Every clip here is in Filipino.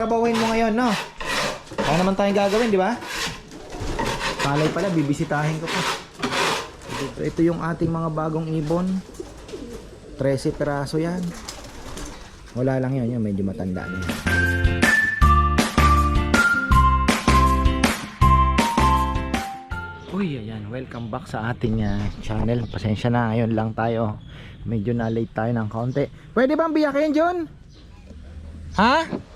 Trabahuin mo ngayon, no? Ano naman tayong gagawin, di ba? Palay pala, bibisitahin ko pa. Ito, ito yung ating mga bagong ibon. 13 peraso yan. Wala lang yun, yun medyo matanda na yun. Uy, ayan, welcome back sa ating ah, channel. Pasensya na, ngayon lang tayo. Medyo na late tayo ng kaunti. Pwede bang biyakin, John? Ha?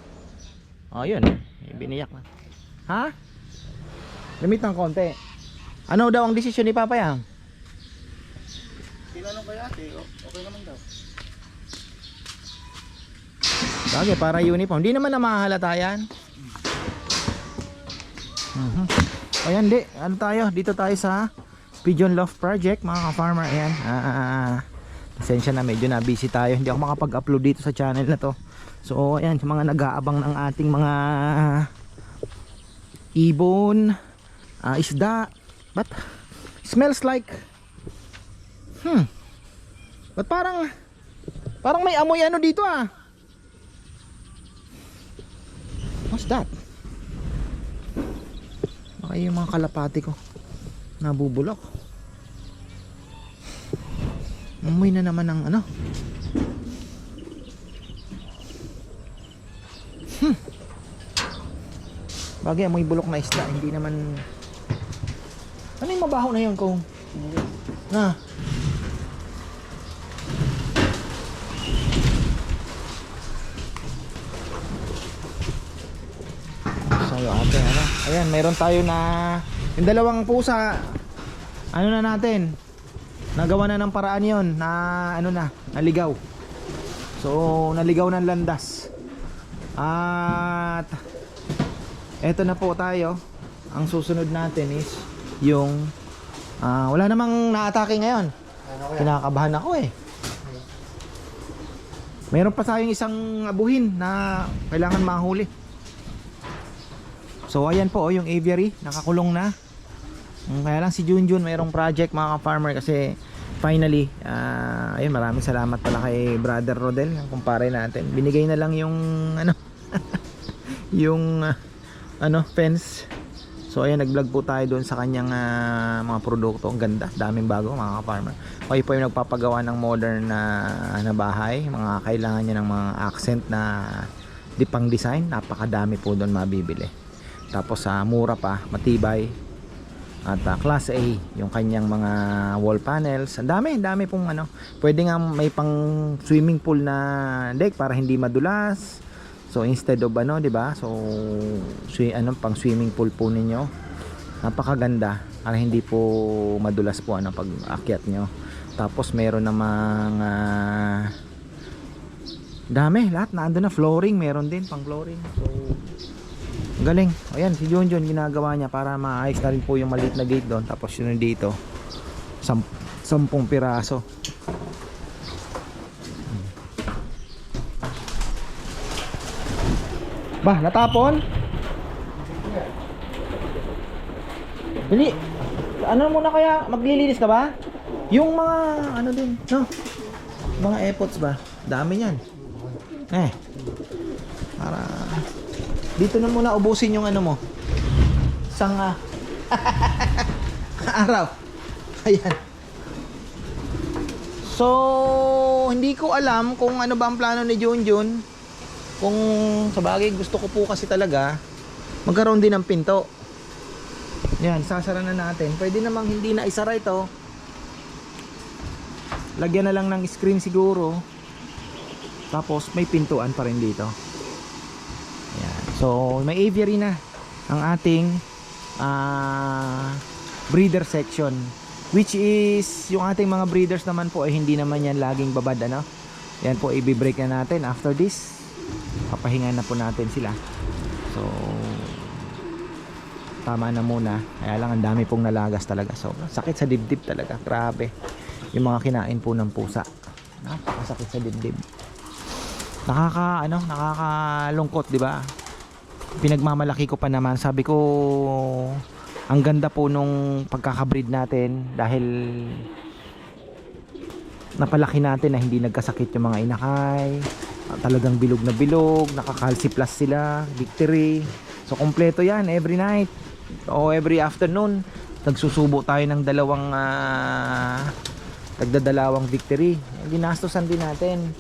Oh, yun. Biniyak na. Ha? Limit ng konti. Ano daw ang desisyon ni Papa Yang? Tinanong kay ate, okay naman daw. Bagay, para uniform. Hindi naman na mahalata yan. Mhm. Ayan, di. Ano tayo? Dito tayo sa Pigeon Loft Project, mga ka-farmer. Ayan. Ah, Pasensya na, medyo na busy tayo. Hindi ako makapag-upload dito sa channel na to. So, ayan, sa mga nag-aabang ng ating mga ibon, ah, isda. But, smells like, hmm, Ba't parang, parang may amoy ano dito ah. What's that? Baka yung mga kalapati ko nabubulok. Umuwi na naman ng ano. Bagay, amoy bulok na isda. Hindi naman... Ano yung mabaho na yun kung... Na? Sa'yo ate, ano? Ayan, mayroon tayo na yung dalawang pusa. Ano na natin? Nagawa na ng paraan yon na ano na, naligaw. So, naligaw ng landas. At eto na po tayo. Ang susunod natin is yung ah, wala namang naatake ngayon. Kinakabahan ako eh. Meron pa tayong isang abuhin na kailangan mahuli. So ayan po oh, yung aviary, nakakulong na. Mm, Kaya lang si Junjun mayroong project mga ka-farmer kasi finally, ah, ayun maraming salamat pala kay Brother Rodel, yung kumpare natin. Binigay na lang yung ano yung ah, ano fence. So ayan nag-vlog po tayo doon sa kanyang ah, mga produkto. Ang ganda, daming bago mga ka-farmer. Kayo po yung nagpapagawa ng modern na, na bahay, mga kailangan niya ng mga accent na di pang design, napakadami po doon mabibili. Tapos sa mura pa, matibay. At ah, class A, yung kanyang mga wall panels. Ang dami, dami pong ano. Pwede nga may pang swimming pool na deck para hindi madulas. So instead of ano, 'di ba? So swi ano pang swimming pool po ninyo. Napakaganda para hindi po madulas po ano pag akyat nyo. Tapos meron namang ah, dami, lahat na na flooring, meron din pang flooring. So Galing. Ayan, si John ginagawa niya para maayos na rin po yung maliit na gate doon. Tapos yun dito. Sam sampung piraso. Bah, natapon? Dali. Ano muna kaya? Maglilinis ka ba? Yung mga ano din, no? Mga airpods ba? Dami niyan. Eh. Para dito na muna ubusin yung ano mo. Sang ah, araw. Ayan. So, hindi ko alam kung ano ba ang plano ni Junjun. Kung sa bagay gusto ko po kasi talaga magkaroon din ng pinto. Yan, sasara na natin. Pwede namang hindi na isara ito. Lagyan na lang ng screen siguro. Tapos may pintuan pa rin dito. Ayan. So, may aviary na ang ating ah, breeder section. Which is, yung ating mga breeders naman po ay hindi naman yan laging babad ano. Yan po, i-break na natin. After this, papahinga na po natin sila. So, tama na muna. Kaya lang ang dami pong nalagas talaga. So, sakit sa dibdib talaga. Grabe. Yung mga kinain po ng pusa. Napakasakit sa dibdib. Nakaka, ano, nakakalungkot, di ba? pinagmamalaki ko pa naman sabi ko ang ganda po nung pagkakabreed natin dahil napalaki natin na hindi nagkasakit yung mga inakay talagang bilog na bilog, nakakalsi plus sila, victory. So kompleto yan every night o every afternoon. Nagsusubo tayo ng dalawang ah, tagdadalawang victory. Ginastosan din natin.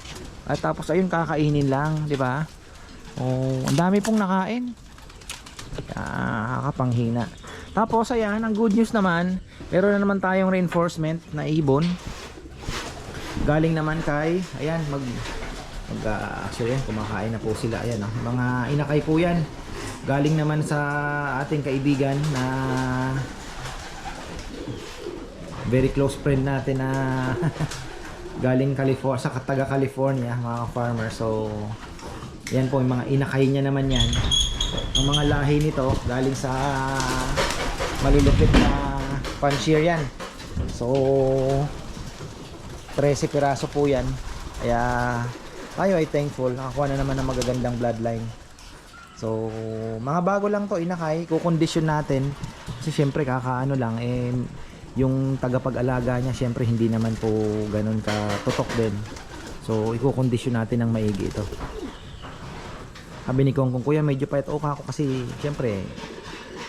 At tapos ayun kakainin lang, di ba? Oh, ang dami pong nakain. Ah, kakapanghina. Tapos ayan, ang good news naman, meron na naman tayong reinforcement na ibon. Galing naman kay, ayan, mag mag ah, actually yan, kumakain na po sila. Ayan oh. mga inakay po yan. Galing naman sa ating kaibigan na very close friend natin na galing California sa taga California mga farmer. So yan po yung mga inakay niya naman yan. Ang mga lahi nito galing sa malulupit na pansier yan. So 13 piraso po yan. Kaya tayo ay thankful. Nakakuha na naman ng magagandang bloodline. So mga bago lang to inakay. Kukondisyon natin. Kasi syempre kakaano lang eh yung tagapag-alaga niya syempre hindi naman po ganun ka tutok din. So ikukondisyon natin ng maigi ito. Sabi ni Kong Kong kuya medyo payat o ako kasi syempre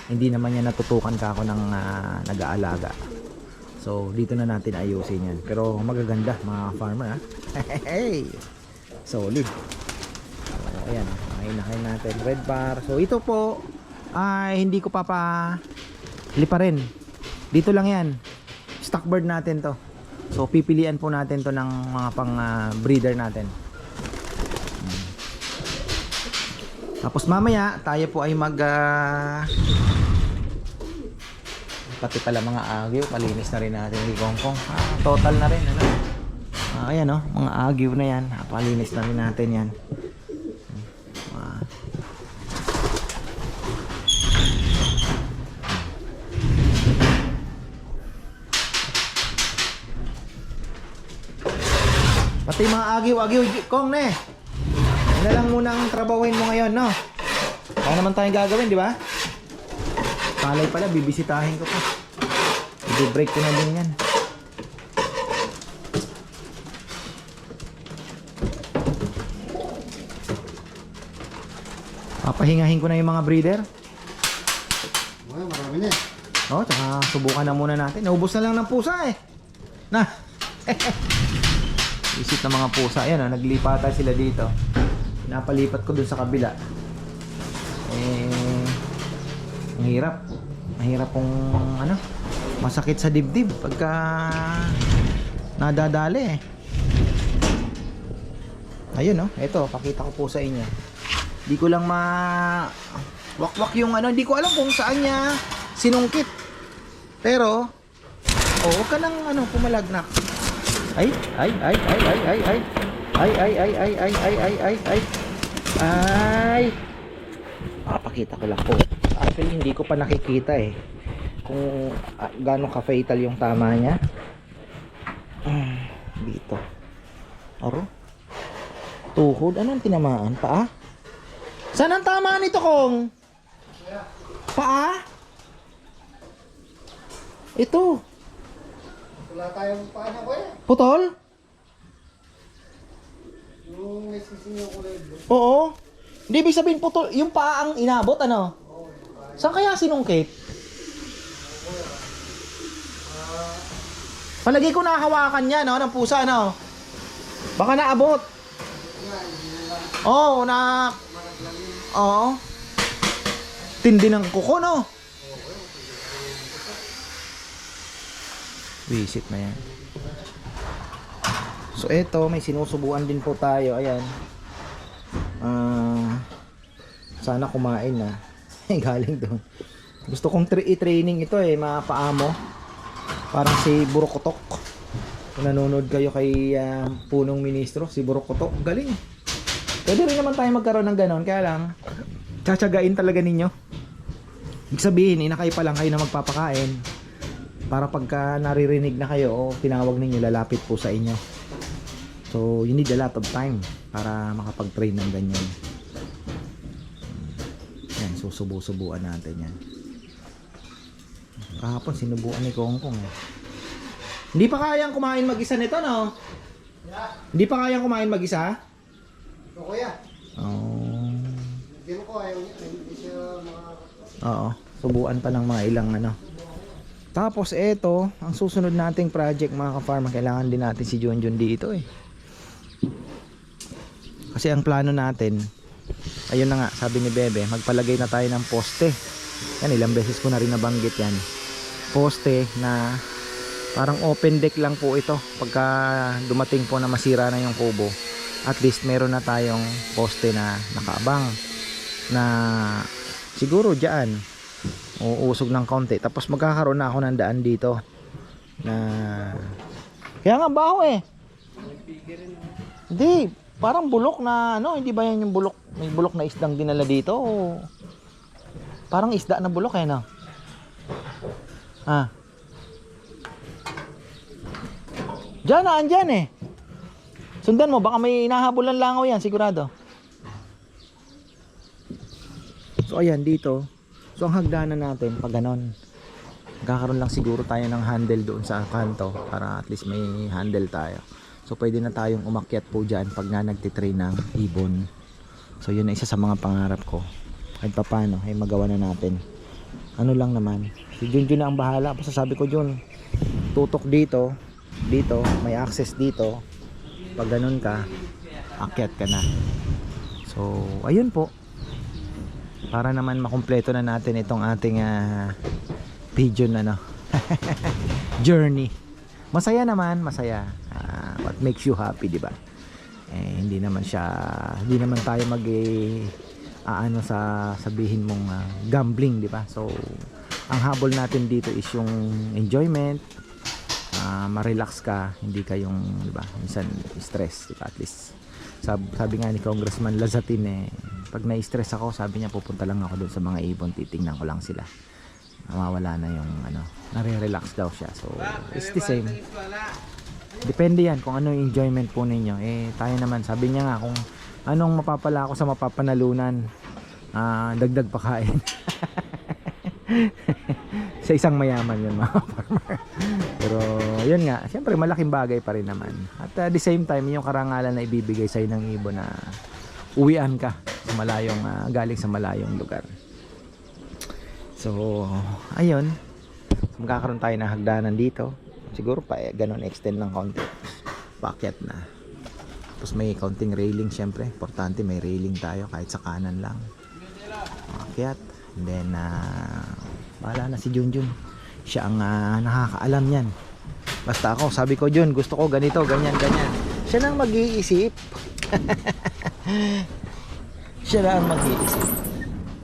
hindi naman niya natutukan ka ako ng ah, nag-aalaga. So dito na natin ayusin yan. Pero magaganda mga farmer ha hey solid. So ayan. Oh, inahin natin. Red bar. So ito po ay hindi ko pa pa lipa rin dito lang yan. Stock bird natin to. So pipilian po natin to ng mga pang ah, breeder natin. Hmm. tapos mamaya tayo po ay mag ah, pati pala mga agyo palinis na rin natin ni Gongkong ah, total na rin ano Ah, ayan oh, mga agyo na yan. Napalinis na rin natin yan. Ah. Pati mga agyo, agyo, kong ne. Yan lang muna ang trabahuin mo ngayon, no? Kaya naman tayong gagawin, di ba? Palay pala, bibisitahin ko pa. I-break ko na din yan. Papahingahin ko na yung mga breeder. Well, marami na eh. Oh, tsaka subukan na muna natin. Naubos na lang ng pusa eh. Na. Isip ng mga pusa. Ayan oh, naglipatan sila dito. Napalipat ko dun sa kabila. Eh, ang hirap. Ang hirap pong ano, masakit sa dibdib pagka nadadali eh. Ayun oh, eto, pakita ko po sa inyo. Di ko lang ma wakwak yung ano, di ko alam kung saan niya sinungkit. Pero oh, huwag ka nang ano pumalagnak. Ay, ay, ay, ay, ay, ay, ay. Ay, ay, ay, ay, ay, ay, ay, ay, ay. Ay. Ah, pakita ko lang po. Actually, hindi ko pa nakikita eh. Kung ah, gaano ka-fatal yung tama niya. Ah, dito. Aro? Tuhod? Anong tinamaan? Paa? Saan ang tama nito, Kong? Paa? Ito. Wala tayong paano ko eh. Putol? Yung may sising yung kulay blue. Oo. Hindi ibig sabihin putol. Yung paa ang inabot, ano? Saan kaya sinungkit? Palagi ko nahawakan niya, no? Ng pusa, no? Baka naabot. Oo, na... Oo. Tindi ng kuko, no? Visit na yan. So, eto, may sinusubuan din po tayo. Ayan. Ah, sana kumain na. Galing doon. Gusto kong tra- i-training ito eh, mga paamo. Parang si Burokotok. Kung nanonood kayo kay ah, punong ministro, si Burokotok, galing. Pwede rin naman tayo magkaroon ng ganon, kaya lang, tsatsagain talaga ninyo. Ibig sabihin, inakay pa lang kayo na magpapakain. Para pagka naririnig na kayo, o tinawag ninyo, lalapit po sa inyo. So, you need a lot of time para makapag-train ng ganyan. Yan, susubu-subuan natin yan. Kahapon, sinubuan ni Kongkong eh. Hindi pa kayang kumain mag-isa nito, no? Hindi pa kayang kumain mag-isa? O kuya, Oh. bigyan ko ayaw niya. Hindi siya mga... Oo, subuan pa ng mga ilang ano. Tapos eto, ang susunod nating project mga ka-farmer, kailangan din natin si Junjun dito eh. Kasi ang plano natin, ayun na nga, sabi ni Bebe, magpalagay na tayo ng poste. Yan, ilang beses ko na rin nabanggit yan. Poste na parang open deck lang po ito. Pagka dumating po na masira na yung kubo, at least meron na tayong poste na nakaabang. Na siguro dyan uusog ng konti tapos magkakaroon na ako ng daan dito. Na kaya nga baho eh. Hindi parang bulok na ano hindi ba yan yung bulok? May bulok na isdang dinala dito o parang isda na bulok eh no? Ah. Diyan na, andyan eh. Sundan mo, baka may nahabulan langaw yan, sigurado. So ayan dito. So ang hagdanan natin pag ganon. Magkakaroon lang siguro tayo ng handle doon sa kanto para at least may handle tayo. So pwede na tayong umakyat po dyan pag nga nagtitrain ng ibon. So yun na isa sa mga pangarap ko. Kahit pa paano ay magawa na natin. Ano lang naman. Si Junjun na ang bahala. Basta sabi ko Jun, tutok dito, dito, may access dito. Pag ganun ka, akyat ka na. So ayun po. Para naman makumpleto na natin itong ating ah, pigeon ano journey. Masaya naman masaya. Ah, what makes you happy di ba? Eh, hindi naman siya hindi naman tayo mag eh, aano sa sabihin mong ah, gambling di ba? So ang habol natin dito is yung enjoyment ah, ma-relax ka hindi ka yung di ba minsan stress di ba? At least sabi, sabi nga ni Congressman Lazatin eh pag na-stress ako sabi niya pupunta lang ako doon sa mga ibon titingnan ko lang sila. Mawawala na yung ano nare-relax daw siya. So it's the same. Depende yan kung ano yung enjoyment po ninyo. Eh tayo naman sabi niya nga kung anong mapapala ako sa mapapanalunan ah, dagdag pakain. Sa isang mayaman yun mga farmer pero yun nga siyempre malaking bagay pa rin naman. At uh, the same time yung karangalan na ibibigay sa'yo ng ibon na uwian ka sa malayong ah, galing sa malayong lugar. So ayun. So, magkakaroon tayo ng hagdanan dito. Siguro pa eh, ganun extend ng konti. Packet na. Tapos may counting railing syempre importante may railing tayo kahit sa kanan lang. Packet and then ah, bahala na si Junjun siya ang ah, nakakaalam yan basta ako sabi ko Jun gusto ko ganito ganyan ganyan. Siya nang mag-iisip. Siya na ang mag-iisip.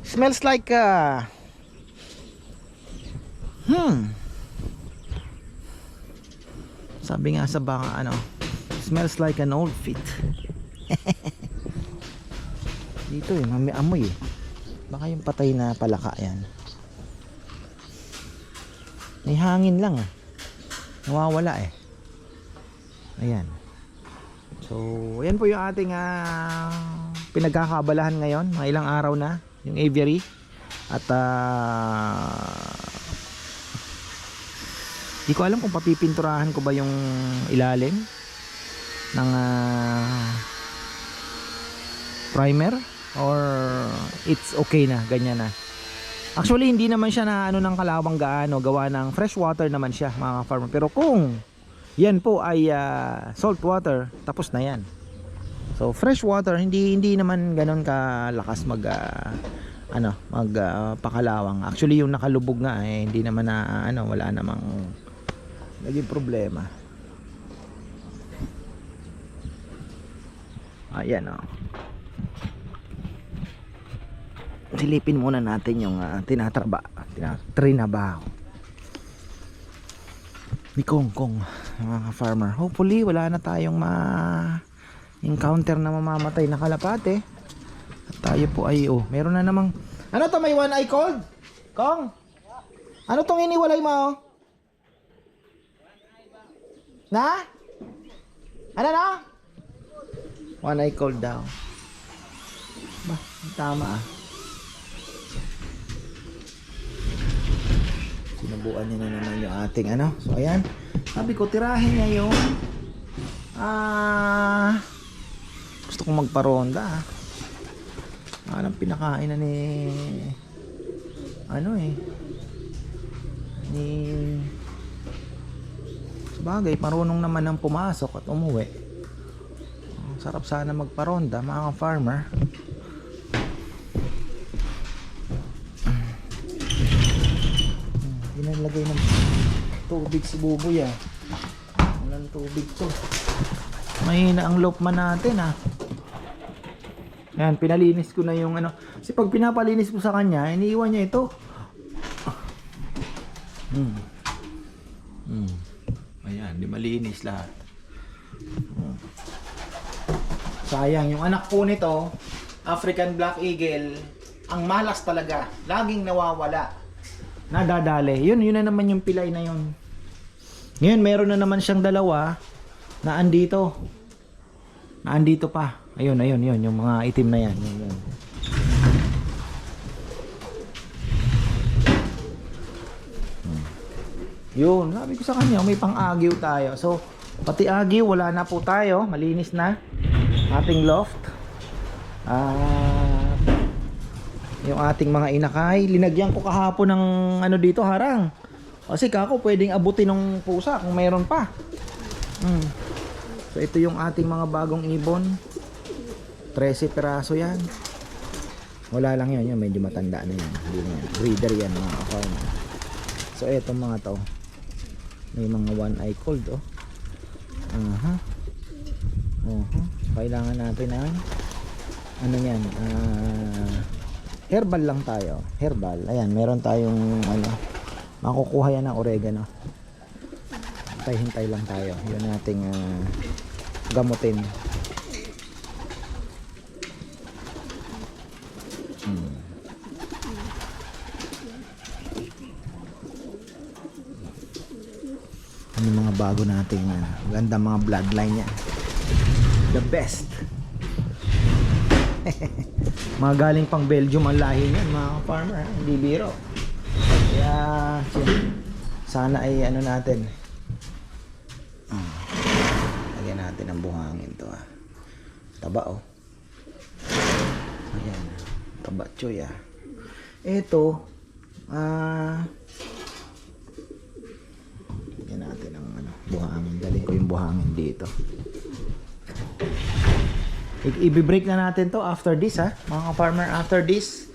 Smells like uh, hmm. Sabi nga sa baka ano smells like an old feet dito eh may amoy eh. Baka yung patay na palaka yan may hangin lang ah. Nawawala eh. Ayan. So ayan po yung ating ah, pinagkakabalahan ngayon mga ilang araw na yung aviary. At ah di ko alam kung papipinturahan ko ba yung ilalim ng ah, primer or it's okay na ganyan na actually hindi naman siya na ano ng kalawang gaano gawa ng fresh water naman siya mga farmer. Pero kung yan po ay ah, salt water tapos na yan. So fresh water hindi hindi naman ganon kalakas mag ah, ano mag ah, pakalawang. Actually yung nakalubog nga eh hindi naman na ano wala namang naging problema. Ayan o silipin muna natin yung uh, tinatraba tinatrabaho ni Kong Kong mga farmer. Hopefully wala na tayong ma encounter na mamamatay na kalapate. At tayo po ay oh meron na namang ano to may one eye cold? Kong? Ano tong iniwalay mo na? Ano na? One eye cold daw. Ba tama ah sinubuan niya na naman yung ating ano so ayan sabi ko tirahin niya yung ah gusto kong magparonda. ah. Anong pinakain na ni... Ano eh. Ni... Sabagay, marunong naman ang pumasok at umuwi. Sarap sana magparonda, mga farmer. Tubig si Buboy ah. Walang tubig to. Mahina ang lopman natin ah. Yan, pinalinis ko na yung ano. Kasi pag pinapalinis mo sa kanya, iniiwan niya ito. Hmm. Hmm. Ayan, di malinis lahat. Hmm. Sayang, yung anak po nito, African Black Eagle, ang malas talaga. Laging nawawala. Nadadali. Yun, yun na naman yung pilay na yun. Ngayon, meron na naman siyang dalawa na andito. Na andito pa. Ayun, ayun, yun. Yung mga itim na yan. Yun, yun. Yun, sabi ko sa kanya, may pang-agyo tayo. So, pati agyo, wala na po tayo. Malinis na. Ating loft. Ah, yung ating mga inakay, linagyan ko kahapon ng ano dito, harang. Kasi kako pwedeng abutin ng pusa kung mayroon pa. Hmm. So ito yung ating mga bagong ibon. 13 peraso yan. Wala lang yan, yan medyo matanda na yan. Hindi na yan. Breeder yan mga kafarmer. So etong mga to. May mga one eye cold oh. Aha. Uh-huh. Kailangan natin ng ano yan? Ah herbal lang tayo. Herbal. Ayan, meron tayong ano makukuha yan ng oregano. Hintay-hintay lang tayo. Yun nating ah, gamutin. Hmm. Ano mga bago nating ano, ganda mga bloodline niya. The best. mga galing pang Belgium ang lahi niyan, mga farmer, ha? hindi biro. Sin- sana ay ano natin. Hmm. Lagyan natin ang buhangin to ah. Taba oh. Ayan. Taba choy ah. Ito ah Lagyan natin ang ano, buhangin. Galing ko yung buhangin dito. I- i-break na natin to after this ha. Mga farmer after this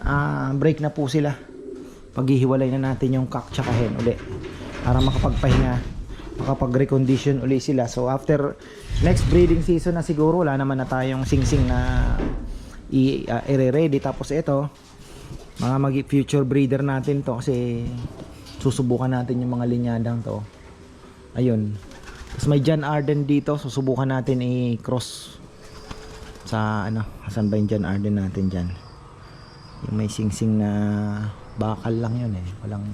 ah break na po sila. Paghihiwalay na natin yung kak tsaka hen uli para makapagpahinga makapag-recondition uli sila. So after next breeding season na siguro wala naman na tayong singsing na i uh, ready tapos ito mga mag future breeder natin to kasi susubukan natin yung mga linyadang to. Ayun. Tapos may John Arden dito, susubukan natin i-cross sa ano, asan ba yung John Arden natin dyan? Yung may singsing na bakal lang yun eh. Walang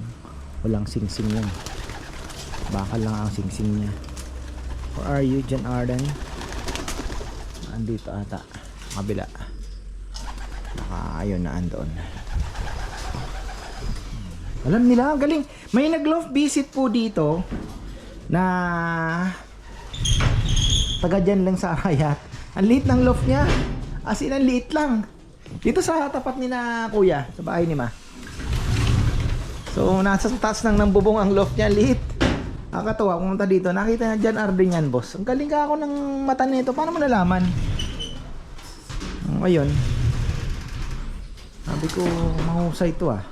walang singsing yun. Bakal lang ang singsing niya. Where are you, John Arden? Andito ata. Kabila. Naka, ayun na andoon. Alam nila, galing. May nag-love visit po dito na taga dyan lang sa Arayat. Ang liit ng loft niya. As in, ang liit lang. Dito sa tapat ni na kuya, sa bahay ni ma. So, nasa taas ng nambubong ang loft niya, liit. Nakakatawa, pumunta dito, nakita niya dyan Arden yan, boss. Ang galing ka ako ng mata nito. Paano mo nalaman? Mm, Ayun. Sabi ko, mahusay ito ah.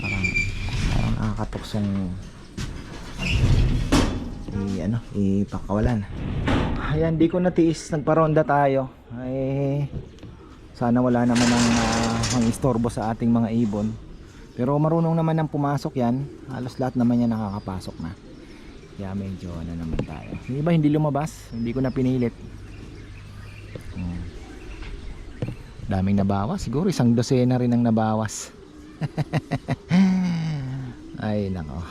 parang parang nakakatuksong i ipakawalan ayan di ko natiis. Nagparonda tayo. Ay sana wala naman ang uh, istorbo sa ating mga ibon. Pero marunong naman ang pumasok yan. Halos lahat naman yan nakakapasok na. Kaya medyo ano naman tayo. Yung iba hindi lumabas? Hindi ko na pinilit. Hmm. daming nabawas. Siguro isang dosena rin ang nabawas. Ay nako.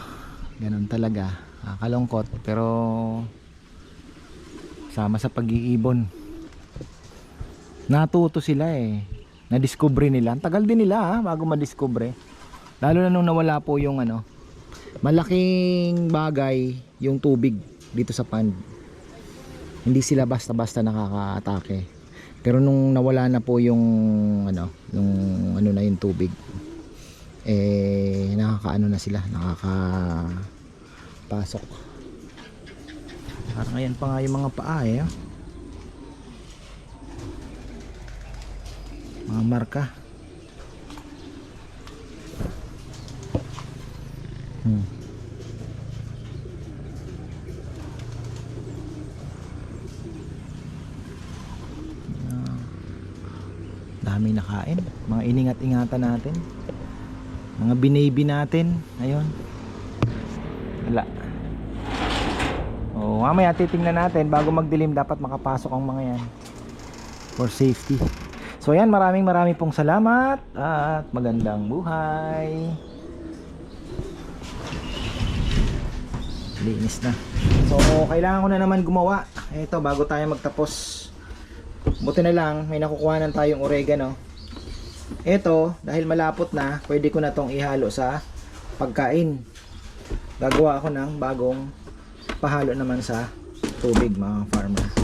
Ganun talaga. Kakalungkot pero sama sa pag-iibon natuto sila eh na-discover nila. Ang tagal din nila ha, bago ma-discover. Lalo na nung nawala po yung ano, malaking bagay yung tubig dito sa pond. Hindi sila basta-basta nakaka-atake. Pero nung nawala na po yung ano, yung ano na yung tubig, eh nakakaano na sila, nakaka pasok. Parang ayan pa nga yung mga paa eh. ah. Mga marka. Hmm. Ah, dami nakain mga iningat-ingatan natin mga binaby natin ayun wala oh, mamaya titingnan natin. Bago magdilim dapat makapasok ang mga yan. For safety. So ayan maraming maraming pong salamat at magandang buhay. Linis na. So kailangan ko na naman gumawa. Ito bago tayo magtapos. Buti na lang may nakukuhanan tayong oregano. Ito dahil malapot na pwede ko na tong ihalo sa pagkain. Gagawa ako ng bagong pahalo naman sa tubig mga farmer